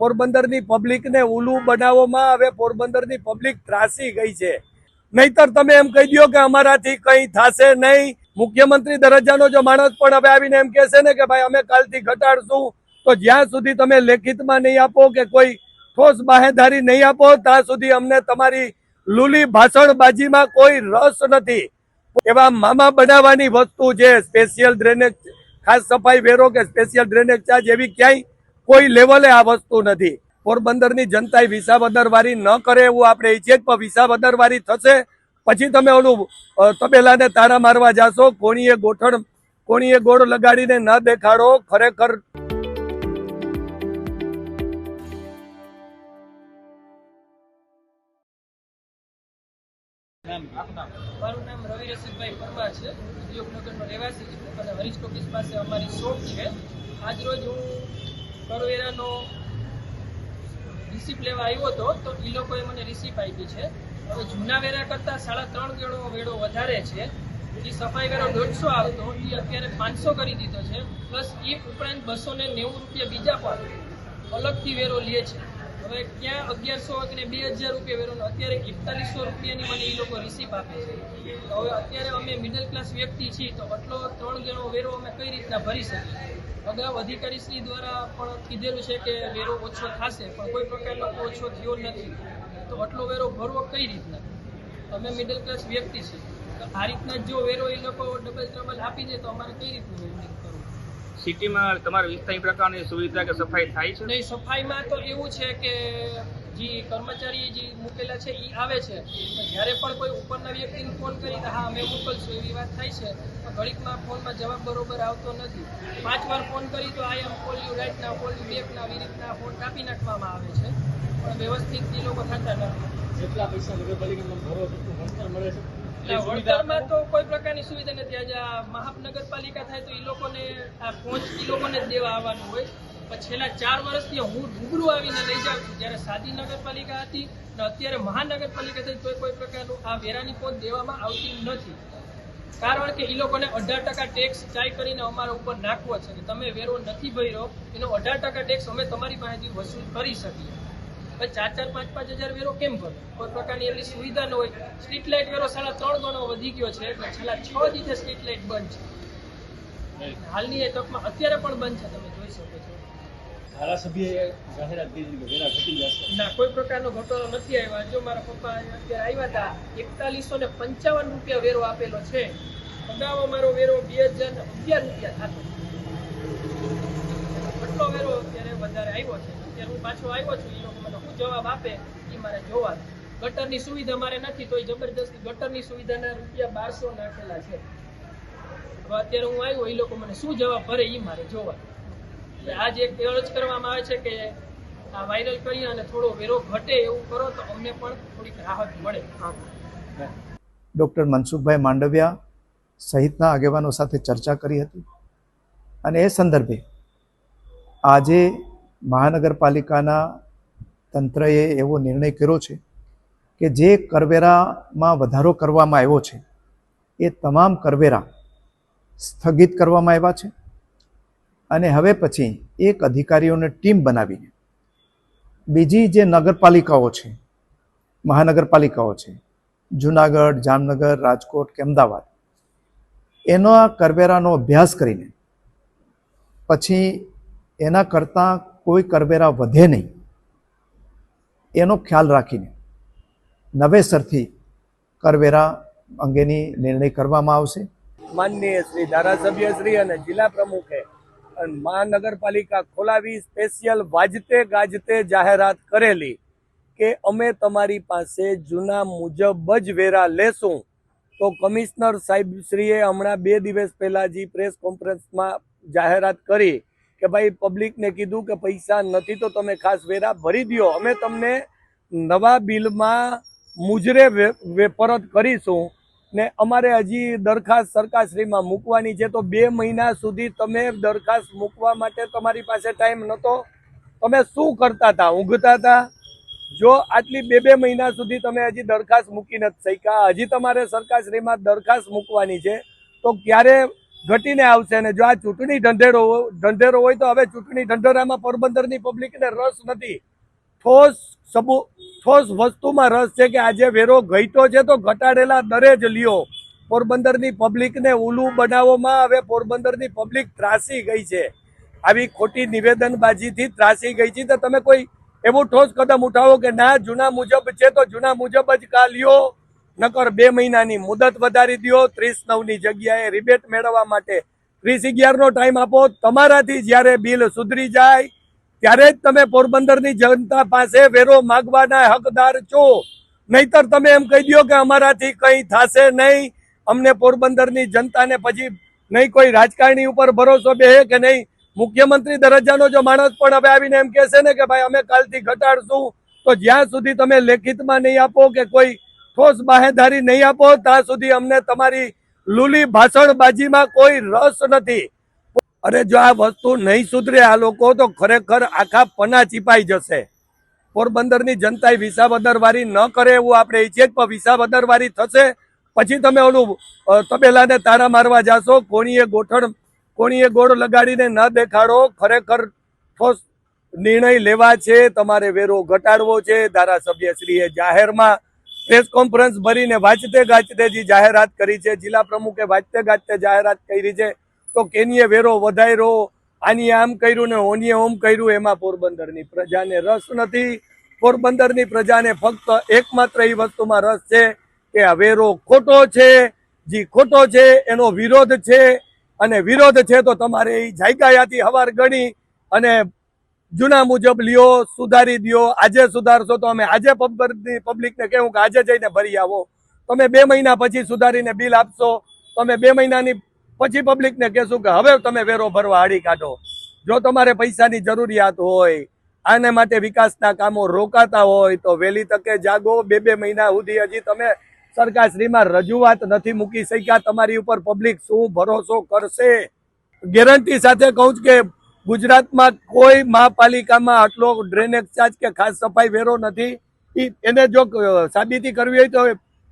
પોરબંદરની પબ્લિકને ઉલું બનાવવામાં હવે પોરબંદરની પબ્લિક ત્રાસી ગઈ છે. નહીતર તમે એમ કહી દો કે અમારાથી કંઈ થશે નહીં. મુખ્યમંત્રી દરજ્જાનો જો માણસ પણ હવે આવીને એમ કહેશે ને કે ભાઈ અમે કાલથી ઘટાડશું, તો જ્યાં સુધી તમે લેખિતમાં નહીં આપો કે કોઈ ઠોસ બાહેધારી નહીં આપો, ત્યાં સુધી અમને તમારી લૂલી ભાષણબાજીમાં કોઈ રસ નથી. એવા મામા બનાવવાની વસ્તુ છે, સ્પેશિયલ ડ્રેનેજ, ખાસ સફાઈ વેરો કે સ્પેશિયલ ડ્રેનેજ ચાર્જ એવી ક્યાંય કોઈ લેવલે આ વસ્તુ નથી. પોરબંદરની વિસા બદરવારી ન કરે એવું આપણે ઈચ્છીએ જ, પણ વિસાવદરવારી થશે. પછી તમે ઓલું તબેલાને તારા મારવા જાશો કોણીએ ગોઠણ કોણીએ ગોળ લગાડીને ન દેખાડો ખરેખર. મારું નામ રવિ રસિકભાઈ પરમાર છે. ઉદ્યોગનગરનો રહેવાસી છું. અને હરીશ ટોકીસ પાસે અમારી શોપ છે. આજ રોજ હું કરવેરાનો રિસીપ લેવા આવ્યો હતો, તો એ લોકોએ મને રિસીપ આપી છે. હવે જૂના વેરા કરતાં સાડા ત્રણ ગણો વેળો વધારે છે. એ સફાઈ વેરો દોઢસો આવતો એ અત્યારે પાંચસો કરી દીધો છે, પ્લસ એ ઉપરાંત બસો ને નેવું રૂપિયા બીજા પણ અલગથી વેરો લે છે. હવે ક્યાં અગિયારસો કે બે હજાર રૂપિયા વેરોનો, અત્યારે એકતાલીસો રૂપિયાની મને એ લોકો રિસીપ આપે છે. હવે અત્યારે અમે મિડલ ક્લાસ વ્યક્તિ છીએ, તો આટલો ત્રણ ગણો વેરો અમે કઈ રીતના ભરી શકીએ? અગાઉ અધિકારીશ્રી દ્વારા પણ કીધેલું છે કે વેરો ઓછો થશે પણ કોઈ પ્રકારનો ઓછો થયો નથી. તો આટલો વેરો ભરવો કઈ રીતના? અમે મિડલ ક્લાસ વ્યક્તિ છે. તો આ રીતના જો વેરો એ લોકો ડબલ ટ્રબલ આપી દે તો અમારે કઈ રીતનું કરવું? સિટીમાં તમારા વિસ્તારની પ્રકારની સુવિધા કે સફાઈ થાય છે? નહીં સફાઈમાં તો એવું છે કે જે કર્મચારી જે મૂકેલા છે એ આવે છે. જ્યારે પણ કોઈ ઉપરના વ્યક્તિને ફોન કરી હા અમે મોકલશું એવી વાત થાય છે તો ઘડીકમાં ફોનમાં જવાબ બરોબર આવતો નથી. પાંચ વાર ફોન કરી તો I am call you right ના કોલ યુ બેક ના આવી રીતના ફોન કાપી નાખવામાં આવે છે. પણ વ્યવસ્થિત એ લોકો થતા નથી. જેટલા પૈસા નગરપાલિકામાં ભરો વળતર મળે છે. વડતરમાં તો કોઈ પ્રકારની સુવિધા નથી. આજે આ મહાનગરપાલિકા થાય તો એ લોકોને આ પહોંચ એ લોકોને જ દેવા આવવાનું હોય. પણ છેલ્લા ચાર વર્ષથી હું રૂબરૂ આવીને લઈ જાઉં છું. જ્યારે સાદી નગરપાલિકા હતી ને અત્યારે મહાનગરપાલિકા થઈ તો કોઈ પ્રકારનું આ વેરાની પહોંચ દેવામાં આવતી નથી. કારણ કે એ લોકોને અઢાર ટકા ટેક્સ ચાઈ કરીને અમારા ઉપર નાખવો છે કે તમે વેરો નથી ભર્યો એનો અઢાર ટકા ટેક્સ અમે તમારી પાસેથી વસૂલ કરી શકીએ. હવે ચાર ચાર પાંચ પાંચ હજાર વેરો કેમ ભરો કોઈ પ્રકારની એવી સુવિધા ન હોય. સ્ટ્રીટ લાઇટ વેરો સાડા ત્રણ ગણો વધી ગયો છે એટલે છેલ્લા છ દિવસે સ્ટ્રીટ લાઇટ બંધ છે. હાલની એ તકમાં અત્યારે પણ બંધ છે તમે જોઈ શકો છો. ધારાસભ્યએ જાહેરાત ના, કોઈ પ્રકારનો ઘટાડો નથી આવ્યો. જો મારા પપ્પા અત્યારે આવ્યા હતા, એકતાલીસો ને પંચાવન રૂપિયા વેરો આપેલો છે. અગાઉ અમારો વેરો બે હજાર અગિયાર રૂપિયા થતો. આટલો વેરો અત્યારે વધારે આવ્યો છે. અત્યારે હું પાછો આવ્યો છું એ લોકો મને જવાબ આપે એ મારે જોવા ગટરની સુવિધા મારે નથી તો જબરદસ્તી ગટરની સુવિધાના રૂપિયા બારસો નાખેલા છે. હવે અત્યારે હું આવ્યો એ લોકો મને શું જવાબ ભરે એ મારે જોવા એટલે આજ એક અરજ કરવામાં આવે છે કે આ વાયરલ કરી અને થોડો વેરો ઘટે એવું કરો તો અમને પણ થોડીક રાહત મળે. ડૉક્ટર મનસુખભાઈ માંડવિયા સહિતના આગેવાનો સાથે ચર્ચા કરી હતી અને એ સંદર્ભે આજે મહાનગરપાલિકાના તંત્રએ એવો નિર્ણય કર્યો છે કે જે કરવેરામાં વધારો કરવામાં આવ્યો છે એ તમામ કરવેરા સ્થગિત કરવામાં આવ્યા છે. અને હવે પછી એક અધિકારીઓને ટીમ બનાવીને બીજી જે નગરપાલિકાઓ છે, મહાનગરપાલિકાઓ છે, જુનાગઢ, જામનગર, રાજકોટ કે અમદાવાદ, એનો કરવેરાનો અભ્યાસ કરીને પછી એના કરતાં કોઈ કરવેરા વધે નહીં, એનો ખ્યાલ રાખીને નવેસરથી કરવેરા અંગેની નિર્ણય કરવામાં આવશે. માનનીય શ્રી ધારાસભ્ય શ્રી અને જિલ્લા પ્રમુખે મહાનગરપાલિકા ખોલાવી સ્પેશિયલ વાજતે ગાજતે જાહેરાત કરેલી કે અમે તમારી પાસે જૂના મુજબ જ વેરા લેશું. તો કમિશનર સાહેબ શ્રીએ હમણાં બે દિવસ પહેલાં જે પ્રેસ કોન્ફરન્સમાં જાહેરાત કરી કે ભાઈ પબ્લિકને કીધું કે પૈસા નથી તો તમે ખાસ વેરા ભરી દ્યો. અમે તમને નવા બિલમાં મુજરે પરત કરીશું. ને અમારે હજી દરખાસ્ત સરકારશ્રીમાં મૂકવાની છે. તો બે મહિના સુધી તમે દરખાસ્ત મૂકવા માટે તમારી પાસે ટાઈમ નહોતો. તમે શું કરતા હતા? ઊંઘતા હતા? જો આટલી બે બે મહિના સુધી તમે હજી દરખાસ્ત મૂકી નથી શક્યા, હજી તમારે સરકારશ્રીમાં દરખાસ્ત મૂકવાની છે, તો ક્યારે ઘટીને આવશે? ને જો આ ચૂંટણી ઢંઢેરો ઢંઢેરો હોય તો હવે ચૂંટણી ઢંઢેરામાં પોરબંદરની પબ્લિકને રસ નથી. ઠોસ સબુ, ઠોસ વસ્તુમાં રસ છે કે આજે વેરો ઘટ્યો છે તો ઘટાડેલા દરે જ લ્યો. પોરબંદરની પબ્લિકને ઉલું બનાવવામાં હવે પોરબંદરની પબ્લિક ત્રાસી ગઈ છે. આવી ખોટી નિવેદનબાજીથી ત્રાસી ગઈ છે. તો તમે કોઈ એવું ઠોસ કદમ ઉઠાવો કે ના, જૂના મુજબ છે તો જૂના મુજબ જ કા લ્યો. નકર બે મહિનાની મુદત વધારી દ્યો. ત્રીસ નવની જગ્યાએ રિબેટ મેળવવા માટે ત્રીસ અગિયારનો ટાઈમ આપો. તમારાથી જ્યારે બિલ સુધરી જાય ત્યારે જ તમે પોરબંદરની જનતા પાસે વેરો માગવાના હકદાર છો. નહીતર તમે એમ કહી દો કે અમારાથી કંઈ થશે નહીં. અમને પોરબંદરની જનતાને પછી નહીં કોઈ રાજકારણી ઉપર ભરોસો બેહે કે નહીં? મુખ્યમંત્રી દરજ્જાનો જો માણસ પણ હવે આવીને એમ કહેશે ને કે ભાઈ અમે કાલથી ઘટાડશું, તો જ્યાં સુધી તમે લેખિતમાં નહીં આપો કે કોઈ ઠોસ બાહેધારી નહીં આપો, ત્યાં સુધી અમને તમારી લૂલી ભાષણબાજીમાં કોઈ રસ નથી. અરે જો આ વસ્તુ નહીં સુધરે આ લોકો, તો ખરેખર આખા પના ચીપાઈ જશે. પોરબંદરની જનતાએ વિસાવદરવારી ન કરે એવું આપણે ઈચ્છીએ પણ વિસાવદરવારી થશે. પછી તમે ઓલું તબેલાને તારા મારવા જાશો, કોણીએ ગોઠણ, કોણીએ ગોળ લગાડીને ન દેખાડો, ખરેખર ઠોસ નિર્ણય લેવા છે, તમારે વેરો ઘટાડવો છે. ધારાસભ્યશ્રીએ જાહેરમાં પ્રેસ કોન્ફરન્સ ભરીને વાંચતે ગાચતે જે જાહેરાત કરી છે, જિલ્લા પ્રમુખે વાંચતે ગાચતે જાહેરાત કરી છે. તો કેનીએ વેરો વધાર્યો આની આમ કર્યું ને ઓનીએ ઓમ કર્યું, એમાં પોરબંદરની પ્રજાને રસ નથી. પોરબંદરની પ્રજાને ફક્ત એકમાત્ર એ વસ્તુમાં રસ છે કે આ વેરો ખોટો છે, જે ખોટો છે, એનો વિરોધ છે. અને વિરોધ છે તો તમારે એ જાયકાયાથી હવાર ગણી અને જૂના મુજબ લ્યો, સુધારી દ્યો, આજે સુધારશો તો અમે આજે પબ્લિકને કહેવું કે આજે જઈને ભરી આવો. તમે બે મહિના પછી સુધારીને બિલ આપશો, તમે બે મહિનાની પછી પબ્લિકને કહેશું કે હવે તમે વેરો ભરવા આડી કાઢો. જો તમારે પૈસાની જરૂરિયાત હોય, આને માટે વિકાસના કામો રોકાતા હોય, તો વહેલી તકે જાગો. બે બે મહિના સુધી હજી તમે સરકારશ્રીમાં રજૂઆત નથી મૂકી શક્યા. તમારી ઉપર પબ્લિક શું ભરોસો કરશે? ગેરંટી સાથે કહું છું કે ગુજરાતમાં કોઈ મહાપાલિકામાં આટલો ડ્રેનેજ ચાર્જ કે ખાસ સફાઈ વેરો નથી. એને જો સાબિતી કરવી હોય તો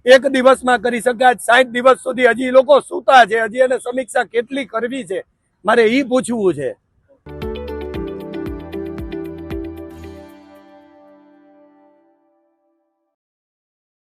એક દિવસમાં કરી શકાય. સાઠ દિવસ સુધી હજી લોકો સૂતા છે. હજી એને સમીક્ષા કેટલી કરવી છે? મારે એ પૂછવું છે.